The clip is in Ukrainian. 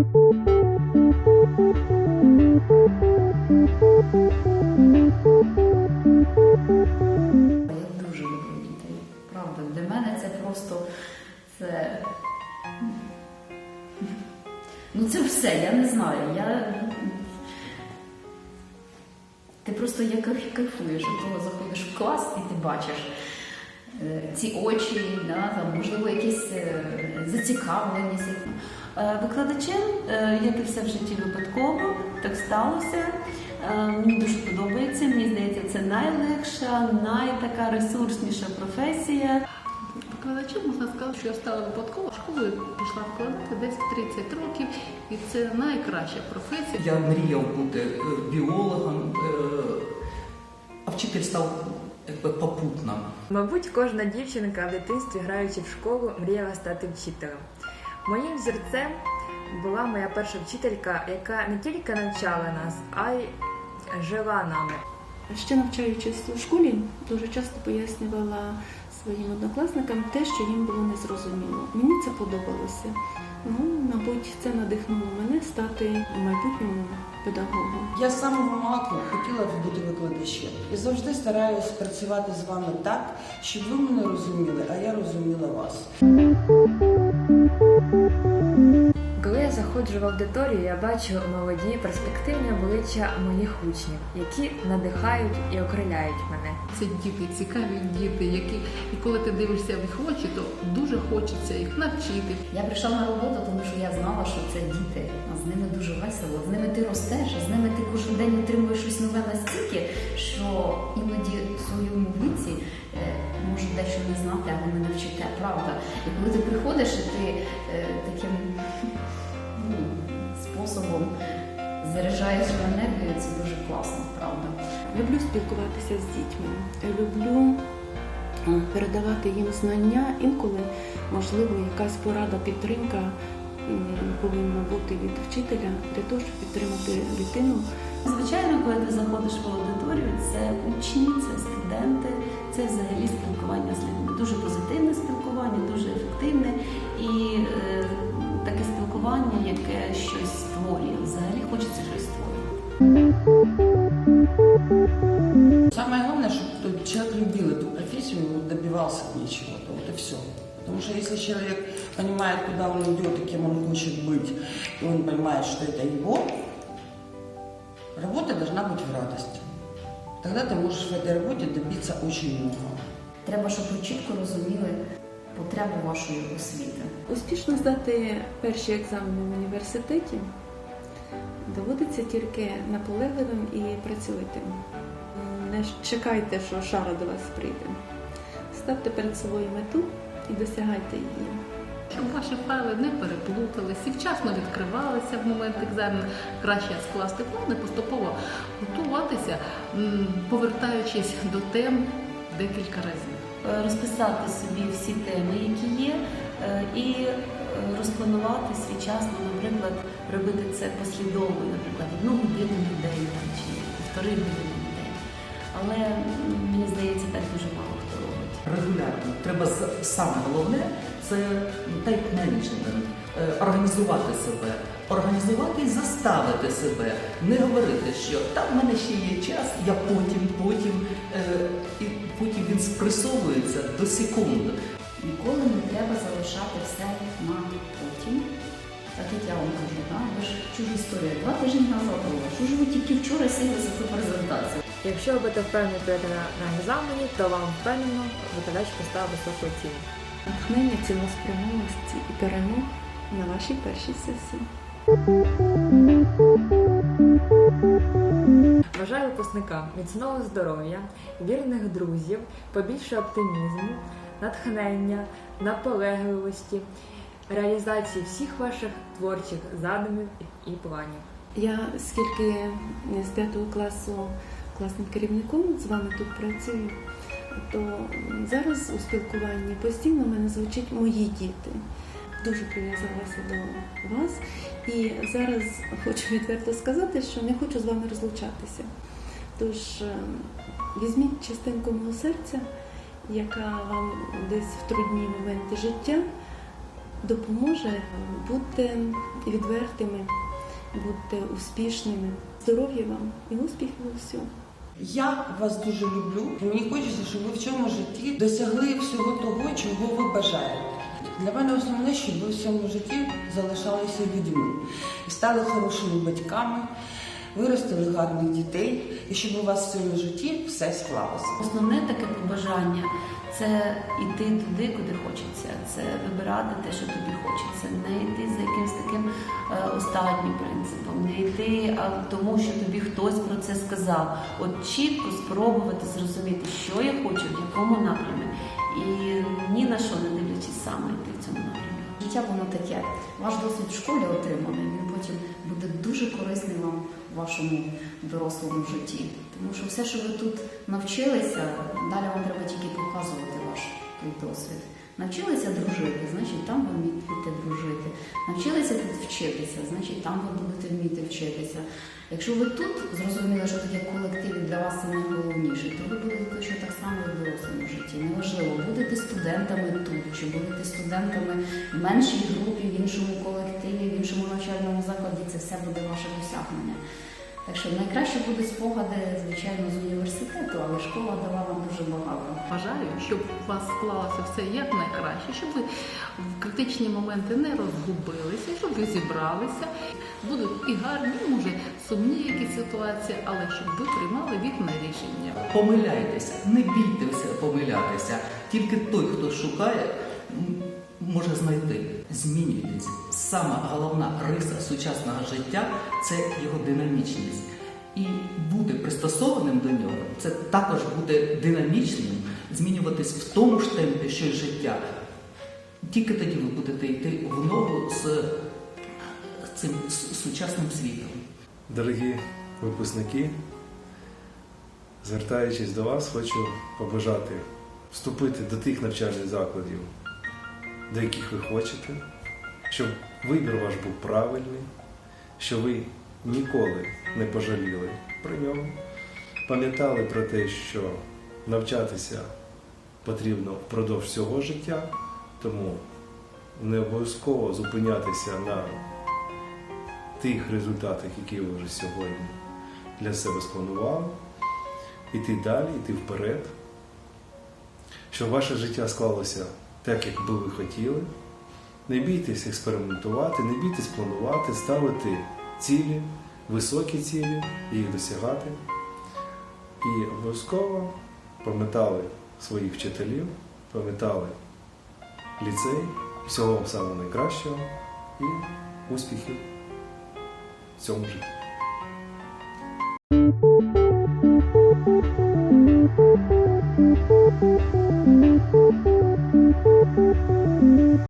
Я дуже люблю дітей. Правда, для мене це просто це. Ну це все, я не знаю. Я... Ти просто як кайфуєш, коли заходиш в клас і ти бачиш ці очі, да, там, можливо, якісь е, зацікавленість. Е, Викладачем, е, як і все в житті випадково, так сталося. Е, Мені дуже подобається. Мені здається, це найлегша, найтака ресурсніша професія. Викладачем можна сказати, що я стала випадково школою, пішла викладати десь в 30 років, і це найкраща професія. Я мріяв бути е, біологом, е, а вчитель став якби попутно. Мабуть, кожна дівчинка в дитинстві, граючи в школу, мріяла стати вчителем. Моїм зірцем була моя перша вчителька, яка не тільки навчала нас, а й жила нами. Ще навчаючись у школі, дуже часто пояснювала своїм однокласникам те, що їм було незрозуміло. Мені це подобалося. Ну, мабуть, це надихнуло мене стати в майбутньому педагогом. Я з самого малку хотіла бути викладачем і завжди стараюсь працювати з вами так, щоб ви мене розуміли, а я розуміла вас. Коли я заходжу в аудиторію, я бачу молоді перспективні обличчя моїх учнів, які надихають і окриляють мене. Це діти, цікаві діти, які і коли ти дивишся в їх очі, то дуже хочеться їх навчити. Я прийшла на роботу, тому що я знала, що це діти, а з ними дуже весело. З ними ти ростеш, з ними ти кожен день отримуєш щось нове настільки, що іноді в своєму віці е, може дещо не знати, а вони навчите, правда. І коли ти приходиш, і ти е, таким ну, способом заряджаєш енергію, це дуже класно, правда. Люблю спілкуватися з дітьми, люблю е, передавати їм знання. Інколи, можливо, якась порада, підтримка повинна бути від вчителя для того, щоб підтримати дитину Звичайно, коли ти заходиш в аудиторію, це учні, це студенти, це взагалі спілкування з людьми. Дуже позитивне спілкування, дуже ефективне і е, таке спілкування, яке щось створює. Взагалі хочеться щось створювати. Самое главное, чтобы человек любил эту профессию, он добивался от нее чего-то. Вот и все. Потому что если человек понимает, куда он идет и кем он хочет быть, и он понимает, что это его, работа должна быть в радость. Тогда ты можешь в этой работе добиться очень многого. Треба, щоб ви чітко розуміли потребу вашої освіти. Успішно здати перші екзамени в університеті доводиться тільки наполегливим і працьовитим. Не чекайте, що шара до вас прийде. Ставте перед собою мету і досягайте її. Щоб ваші файли не переплутались і вчасно відкривалися в момент екзамену, краще скласти плани, поступово готуватися, повертаючись до тем декілька разів. Е, Розписати собі всі теми, які є, е, і е, розпланувати свій час, ну, наприклад, робити це послідовно, наприклад, одну годину день там, чи півтори години. Але мені здається, так дуже мало хто робить. Регулярно. Треба саме головне це тайп-менеджмент, е, організувати себе, організувати і заставити себе, не говорити, що там в мене ще є час, я потім, потім, е, і потім він спресовується до секунд. Ніколи не треба залишати все на потім. Так як я вам кажу, да? ви ж чужу історію два тижні назад була. Що ж ви тільки вчора сіли за цю презентацію? Якщо ви будете впевнені прийти на, на екзамені, то вам впевнено викладач поставив високу оцінку. Натхнення, цілеспрямованості і перемог на вашій першій сесії. Бажаю випускникам міцного здоров'я, вірних друзів, побільше оптимізму, натхнення, наполегливості, реалізації всіх ваших творчих задумів і планів. Я скільки з п'ятого класу класним керівником з вами тут працюю, то зараз у спілкуванні постійно в мене звучить мої діти. Дуже прив'язалася до вас. І зараз хочу відверто сказати, що не хочу з вами розлучатися. Тож е, візьміть частинку мого серця, яка вам десь в трудні моменти життя допоможе бути відвертими, бути успішними. Здоров'я вам і успіхів у всьому. Я вас дуже люблю. Мені хочеться, щоб ви в цьому житті досягли всього того, чого ви бажаєте. Для мене основне, щоб ви в цьому житті залишалися людьми і стали хорошими батьками, виростили гарних дітей, і щоб у вас в цьому житті все склалося. Основне таке побажання це йти туди, куди хочеться, це вибирати те, що тобі хочеться, не йти за якимось таким е, останнім принципом, не йти а, тому, що тобі хтось про це сказав. От чітко спробувати зрозуміти, що я хочу, в якому напрямі, і ні на що не дивлячись саме йти в цьому напрямі. Життя воно таке. Ваш досвід в школі отриманий, він потім буде дуже корисний вам вашому дорослому житті. Тому що все, що ви тут навчилися, далі вам треба тільки показувати ваш досвід. Навчилися дружити, значить там ви вмієте дружити. Навчилися тут вчитися, значить там ви будете вміти вчитися. Якщо ви тут зрозуміли, що таке колектив для вас найголовніше, то ви будете точно так само в дорослому житті. Неважливо, будете студентами чи будете студентами в меншій групі, в іншому колективі, в іншому навчальному закладі, це все буде ваше досягнення. Так що найкраще будуть спогади, звичайно, з університету, але школа дала вам дуже багато. Бажаю, щоб у вас склалося все як найкраще, щоб ви в критичні моменти не розгубилися, щоб ви зібралися. Будуть і гарні, і, може, сумні якісь ситуації, але щоб ви приймали вірне рішення. Помиляйтеся, не бійтеся помилятися. Тільки той, хто шукає, може знайти. Змінюйтесь. Сама головна риса сучасного життя це його динамічність. І бути пристосованим до нього це також бути динамічним, змінюватись в тому ж темпі, що й життя. Тільки тоді ви будете йти в ногу з цим сучасним світом. Дорогі випускники, звертаючись до вас, хочу побажати вступити до тих навчальних закладів, до яких ви хочете, щоб вибір ваш був правильний, щоб ви ніколи не пожаліли про нього, пам'ятали про те, що навчатися потрібно впродовж всього життя, тому не обов'язково зупинятися на тих результатах, які ви вже сьогодні для себе спланували, іти далі, йти вперед, щоб ваше життя склалося так, як би ви хотіли. Не бійтесь експериментувати, не бійтесь планувати, ставити цілі, високі цілі, їх досягати. І обов'язково пам'ятали своїх вчителів, пам'ятали ліцей, всього вам самого найкращого і успіхів в цьому житті.